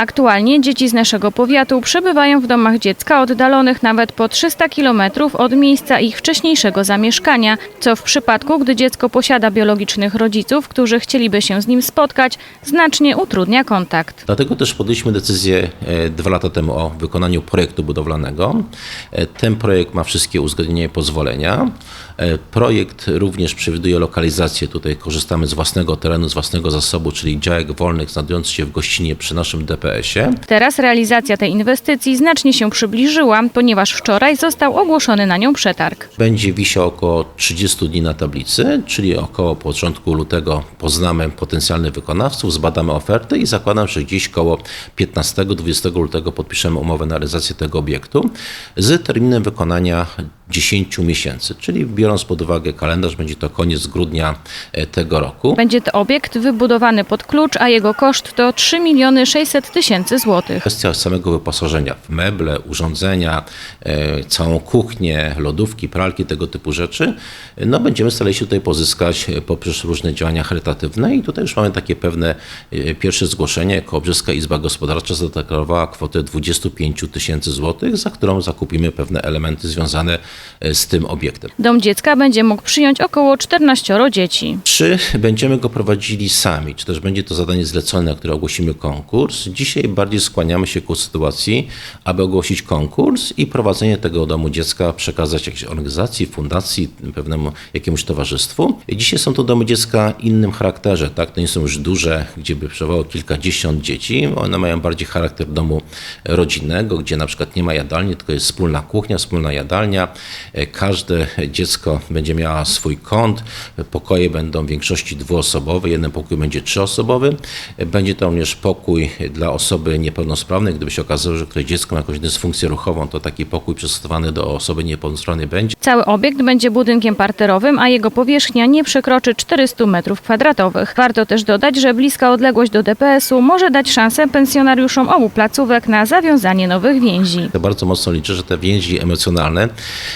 Aktualnie dzieci z naszego powiatu przebywają w domach dziecka oddalonych nawet po 300 km od miejsca ich wcześniejszego zamieszkania, co w przypadku, gdy dziecko posiada biologicznych rodziców, którzy chcieliby się z nim spotkać, znacznie utrudnia kontakt. Dlatego też podjęliśmy decyzję e, dwa lata temu o wykonaniu projektu budowlanego. E, Ten projekt ma wszystkie uzgodnienia i pozwolenia. E, Projekt również przewiduje lokalizację. Tutaj korzystamy z własnego terenu, z własnego zasobu, czyli działek wolnych znajdujących się w gościnie przy naszym DPS-ie. Teraz realizacja tej inwestycji znacznie się przybliżyła, ponieważ wczoraj został ogłoszony na nią przetarg. Będzie wisiał około 30 dni na tablicy, czyli około początku lutego poznamy potencjalnych wykonawców, zbadamy oferty i zakładam, że gdzieś koło 15-20 lutego podpiszemy umowę na realizację tego obiektu z terminem wykonania 10 miesięcy, czyli biorąc pod uwagę kalendarz, będzie to koniec grudnia e, tego roku. Będzie to obiekt wybudowany pod klucz, a jego koszt to 3 miliony 600 tysięcy złotych. Kwestia samego wyposażenia w meble, urządzenia, e, całą kuchnię, lodówki, pralki, tego typu rzeczy, no będziemy starali się tutaj pozyskać poprzez różne działania charytatywne i tutaj już mamy takie pewne e, pierwsze zgłoszenie. Kołobrzeska Izba Gospodarcza zadeklarowała kwotę 25 tysięcy złotych, za którą zakupimy pewne elementy związane e, z tym obiektem. Dom dziecka będzie mógł przyjąć około 14 dzieci. Czy będziemy go prowadzili sami, czy też będzie to zadanie zlecone, na które ogłosimy konkurs? Dzisiaj bardziej skłaniamy się ku sytuacji, aby ogłosić konkurs i prowadzenie tego domu dziecka przekazać jakiejś organizacji, fundacji, pewnemu jakiemuś towarzystwu. Dzisiaj są to domy dziecka innym charakterze, tak? To nie są już duże, gdzie by przebywało kilkadziesiąt dzieci. One mają bardziej charakter domu rodzinnego, gdzie na przykład nie ma jadalni, tylko jest wspólna kuchnia, wspólna jadalnia. E, Każde dziecko będzie miało swój kąt. Pokoje będą w większości dwuosobowe, jeden pokój będzie trzyosobowy. E, Będzie to również pokój dla osoby niepełnosprawnej. Gdyby się okazało, że któreś dziecko ma jakąś dysfunkcję ruchową, to taki pokój przystosowany do osoby niepełnosprawnej będzie. Cały obiekt będzie budynkiem parterowym, a jego powierzchnia nie przekroczy 400 m2. Warto też dodać, że bliska odległość do DPS-u może dać szansę pensjonariuszom obu placówek na zawiązanie nowych więzi. Ja bardzo mocno liczę, że te więzi emocjonalne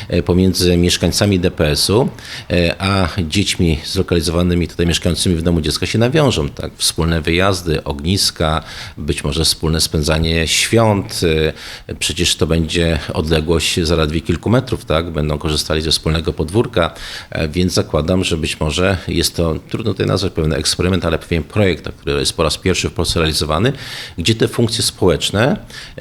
e, pomiędzy mieszkańcami DPS-u e, a dziećmi zlokalizowanymi tutaj mieszkającymi w domu dziecka się nawiążą. Tak? Wspólne wyjazdy, ogniska, być może wspólne spędzanie świąt. e, Przecież to będzie odległość zaledwie kilku metrów, tak? Będą korzystali ze wspólnego podwórka, e, więc zakładam, że być może jest to, trudno tutaj nazwać pewien eksperyment, ale pewien projekt, który jest po raz pierwszy w Polsce realizowany, gdzie te funkcje społeczne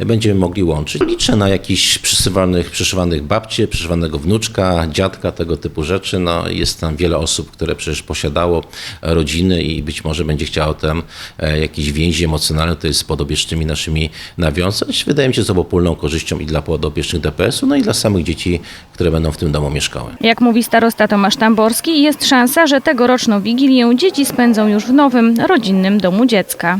będziemy mogli łączyć. Liczę na jakichś przyszywanych, przyszywanych babci, przyszywanego wnuczka, dziadka, tego typu rzeczy. No, jest tam wiele osób, które przecież posiadało rodziny i być może będzie chciało tam e, jakieś więzi emocjonalne tutaj z podopiecznymi naszymi nawiązać. Wydaje mi się, to obopólną korzyścią i dla podopiecznych DPS-u, no i dla samych dzieci, które będą w tym domu mieszkały. Jak mówi starosta Tomasz Tamborski, jest szansa, że tegoroczną Wigilię dzieci spędzą już w nowym, rodzinnym domu dziecka.